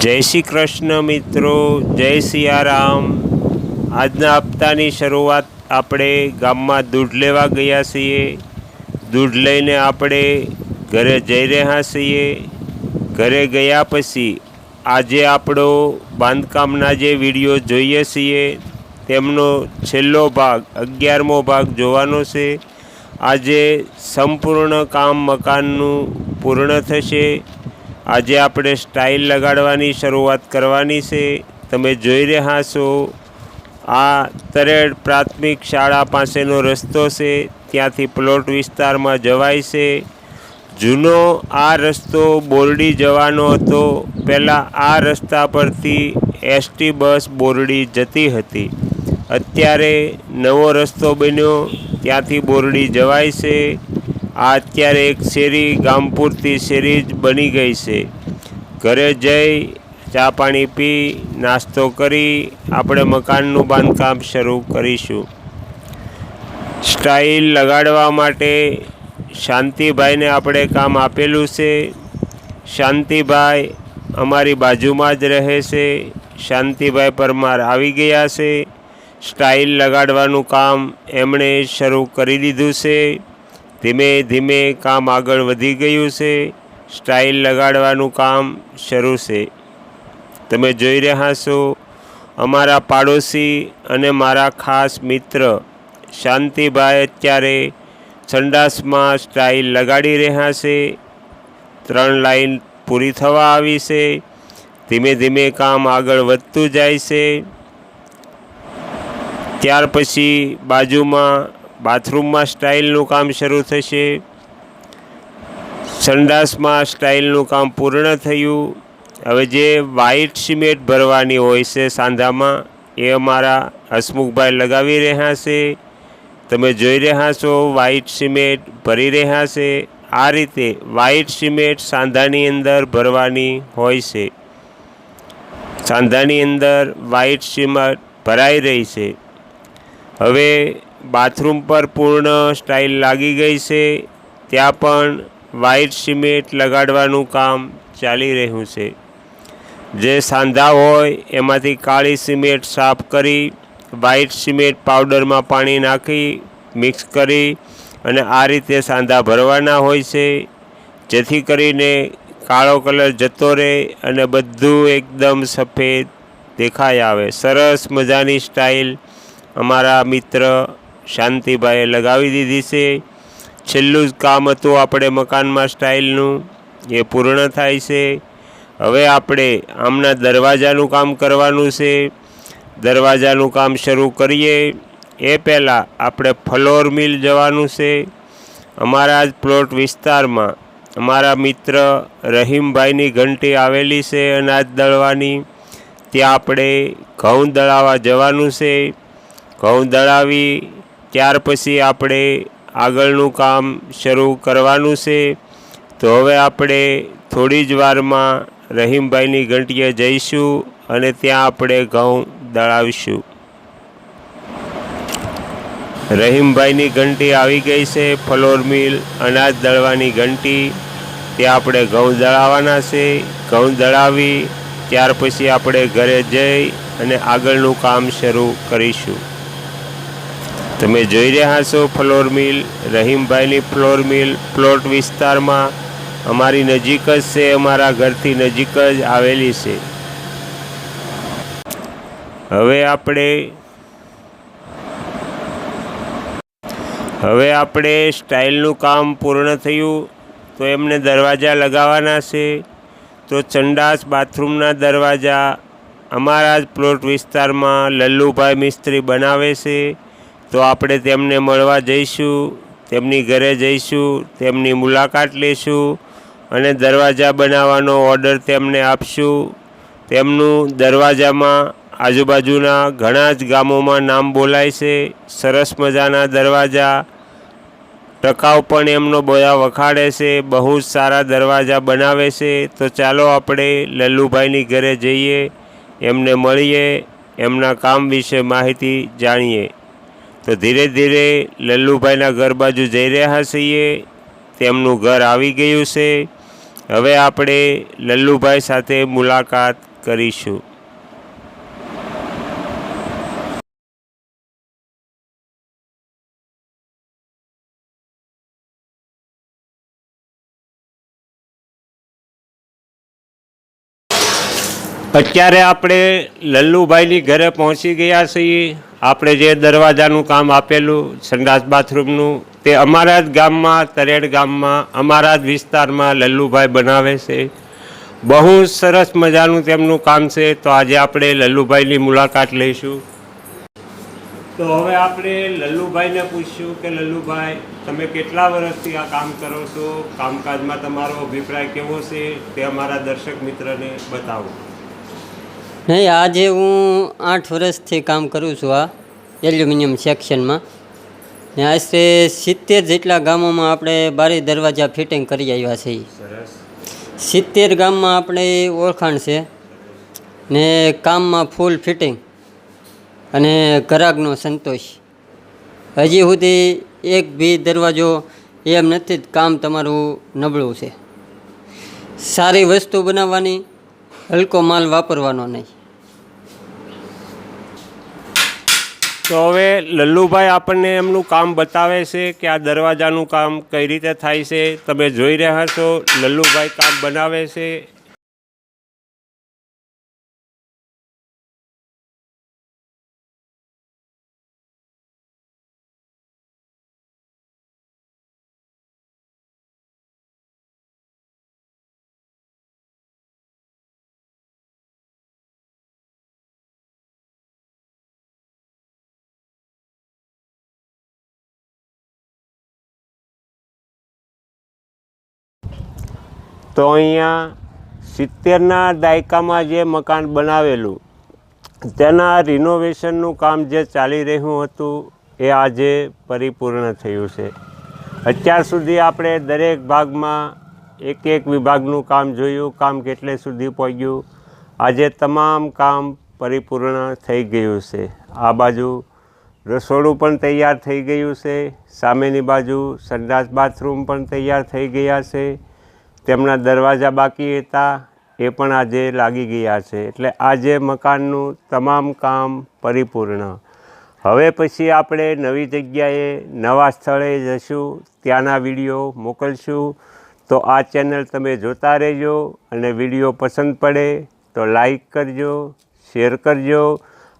જય શ્રી કૃષ્ણ મિત્રો, જય સિયારામ. આજના હપ્તાની શરૂઆત આપણે ગામમાં દૂધ લેવા ગયા છીએ. દૂધ લઈને આપણે ઘરે જઈ રહ્યા છીએ. ઘરે ગયા પછી આજે આપણો બાંધકામના જે વીડિયો જોઈએ છીએ, તેમનો છેલ્લો ભાગ, અગિયારમો ભાગ જોવાનો છે. આજે સંપૂર્ણ કામ મકાનનું પૂર્ણ થશે. આજે આપણે સ્ટાઇલ લગાડવાની શરૂઆત કરવાની છે. તમે જોઈ રહ્યા છો, આ તરેડ પ્રાથમિક શાળા પાસેનો રસ્તો છે. ત્યાંથી પ્લોટ વિસ્તારમાં જવાય છે. જૂનો આ રસ્તો બોરડી જવાનો હતો. પહેલાં આ રસ્તા પરથી એસટી બસ બોરડી જતી હતી. અત્યારે નવો રસ્તો બન્યો. ત્યાંથી બોરડી જવાય છે. આ અત્યારે એક શેરી ગામ પૂરતી શેરી જ બની ગઈ છે. ઘરે જઈ ચા પાણી પી, નાસ્તો કરી, આપણે મકાનનું બાંધકામ શરૂ કરીશું. સ્ટાઇલ લગાડવા માટે શાંતિભાઈને આપણે કામ આપેલું છે. શાંતિભાઈ અમારી બાજુમાં જ રહે છે. શાંતિભાઈ પરમાર આવી ગયા છે. સ્ટાઇલ લગાડવાનું કામ એમણે શરૂ કરી દીધું છે. ધીમે ધીમે કામ આગળ વધી ગયું છે. સ્ટાઇલ લગાડવાનું કામ શરૂ છે. તમે જોઈ રહ્યા છો, અમારા પાડોશી અને મારા ખાસ મિત્ર શાંતિભાઈ અત્યારે સંડાસમાં સ્ટાઇલ લગાડી રહ્યા છે. ત્રણ લાઈન પૂરી થવા આવી છે. ધીમે ધીમે કામ આગળ વધતું જાય છે. ત્યાર પછી બાજુમાં બાથરૂમમાં સ્ટાઇલનું કામ શરૂ થશે. સંડાસમાં સ્ટાઇલનું કામ પૂર્ણ થયું. હવે જે વ્હાઇટ સિમેન્ટ ભરવાની હોય છે સાંધામાં, એ અમારા હસમુખભાઈ લગાવી રહ્યા છે. તમે જોઈ રહ્યા છો વ્હાઇટ સિમેન્ટ ભરી રહ્યા છે. આ રીતે વ્હાઇટ સિમેન્ટ સાંધાની અંદર ભરવાની હોય છે. સાંધાની અંદર વ્હાઇટ સિમેન્ટ ભરાઈ રહી છે. હવે બાથરૂમ પર પૂર્ણ સ્ટાઇલ લાગી ગઈ છે. ત્યાં પણ વ્હાઇટ સિમેન્ટ લગાડવાનું કામ ચાલી રહ્યું છે. જે સાંધા હોય એમાંથી કાળી સિમેન્ટ સાફ કરી, વ્હાઇટ સિમેન્ટ પાવડરમાં પાણી નાખી, મિક્સ કરી અને આ રીતે સાંધા ભરવાના હોય છે. જેથી કરીને કાળો કલર જતો રહે અને બધું એકદમ સફેદ દેખાઈ આવે. સરસ મજાની સ્ટાઇલ અમારા મિત્ર શાંતિભાઈએ લગાવી દીધી છે. છેલ્લું જ કામ હતું આપણે મકાનમાં સ્ટાઇલનું, એ પૂર્ણ થાય છે. હવે આપણે આમના દરવાજાનું કામ કરવાનું છે. દરવાજાનું કામ શરૂ કરીએ. એ પહેલાં આપણે ફ્લોર મિલ જવાનું છે. અમારા જ પ્લોટ વિસ્તારમાં અમારા મિત્ર રહીમભાઈની ઘંટી આવેલી છે અનાજ દળવાની. ત્યાં આપણે ઘઉં દળાવવા જવાનું છે. ઘઉં દળાવી ત્યાર પછી આપણે આગળનું કામ શરૂ કરવાનું છે. તો હવે આપણે થોડી જ વારમાં રહીમભાઈની ઘંટીએ જઈશું અને ત્યાં આપણે ઘઉં દળાવીશું. રહીમભાઈની ઘંટી આવી ગઈ છે, ફ્લોર મિલ અનાજ દળવાની ઘંટી. ત્યાં આપણે ઘઉં દળાવવાના છે. ઘઉં દળાવી, ત્યાર પછી આપણે ઘરે જઈ અને આગળનું કામ શરૂ કરીશું. તમે જોઈ રહ્યા છો ફ્લોર મિલ, રહીમભાઈની ફ્લોર મિલ, પ્લોટ વિસ્તારમાં. અમારી નજીક જ છે, અમારા ઘરથી નજીક જ આવેલી છે. હવે આપણે હવે આપણે સ્ટાઇલનું કામ પૂર્ણ થયું, તો એમને દરવાજા લગાવવાના છે. તો ચંડાસ બાથરૂમના દરવાજા અમારા જ પ્લોટ વિસ્તારમાં લલ્લુભાઈ મિસ્ત્રી બનાવે છે. તો આપણે તેમને મળવા જઈશું, તેમની ઘરે જઈશું, તેમની મુલાકાત લઈશું અને દરવાજા બનાવવાનો ઓર્ડર તેમને આપશું. તેમનું દરવાજામાં આજુબાજુના ઘણા જ ગામોમાં નામ બોલાય છે, સરસ મજાના દરવાજા. ટકાઉ પણ એમનો બધા વખાડે છે, બહુ જ સારા દરવાજા બનાવે છે. તો ચાલો આપણે લલ્લુભાઈની ઘરે જઈએ, એમને મળીએ, એમના કામ વિશે માહિતી જાણીએ. તો ધીરે ધીરે લલ્લુભાઈના ઘર બાજુ જઈ રહ્યા છીએ. તેમનું ઘર આવી ગયું છે. હવે આપણે લલ્લુભાઈ સાથે મુલાકાત કરીશું. અત્યારે આપણે લલ્લુભાઈની ઘરે પહોંચી ગયા છીએ. આપણે જે દરવાજાનું કામ આપેલું, સંડાસ બાથરૂમનું, તે અમારા જ ગામમાં, તરેડ ગામમાં, અમારા જ વિસ્તારમાં લલ્લુભાઈ બનાવે છે. બહુ સરસ મજાનું તેમનું કામ છે. તો આજે આપણે લલ્લુભાઈની મુલાકાત લઈશું. તો હવે આપણે લલ્લુભાઈને પૂછ્યું કે, લલ્લુભાઈ, તમે કેટલા વર્ષથી આ કામ કરો છો? કામકાજમાં તમારો અભિપ્રાય કેવો છે? તે અમારા દર્શક મિત્રને બતાવો. નહીં, આજે હું આઠ વર્ષથી કામ કરું છું આ એલ્યુમિનિયમ સેક્શનમાં. ને આશરે સિત્તેર જેટલા ગામોમાં આપણે બારી દરવાજા ફિટિંગ કરી આવ્યા છીએ. સિત્તેર ગામમાં આપણે ઓળખાણ છે. ને કામમાં ફૂલ ફિટિંગ અને ઘરાકનો સંતોષ. હજી સુધી એક બી દરવાજો એમ નથી કામ તમારું નબળું છે. સારી વસ્તુ બનાવવાની હલકો માલ વાપરવાનો નહીં. તો હવે લલ્લુભાઈ આપણને એમનું કામ બતાવે છે કે આ દરવાજાનું કામ કઈ રીતે થાય છે? તમે જોઈ રહ્યા છો, લલ્લુભાઈ કામ બનાવે છે. તો અહીંયા સિત્તેરના દાયકામાં જે મકાન બનાવેલું, તેના રિનોવેશનનું કામ જે ચાલી રહ્યું હતું, એ આજે પરિપૂર્ણ થયું છે. અત્યાર સુધી આપણે દરેક ભાગમાં એક એક વિભાગનું કામ જોયું, કામ કેટલે સુધી પહોંચ્યું, આજે તમામ કામ પરિપૂર્ણ થઈ ગયું છે. આ બાજુ રસોડું પણ તૈયાર થઈ ગયું છે, સામેની બાજુ સંડાસ બાથરૂમ પણ તૈયાર થઈ ગયા છે તેમના દરવાજા બાકી હતા, એ પણ આજે લાગી ગયા છે. એટલે આજે મકાનનું તમામ કામ પરિપૂર્ણ. હવે પછી આપણે નવી જગ્યાએ, નવા સ્થળે જશું, ત્યાંના વીડિયો મોકલશું. તો આ ચેનલ તમે જોતા રહેજો અને વીડિયો પસંદ પડે તો લાઈક કરજો, શેર કરજો.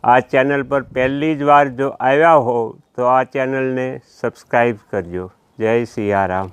આ ચેનલ પર પહેલી જ વાર જો આવ્યા હો તો આ ચેનલને સબસ્ક્રાઈબ કરજો. જય સિયારામ.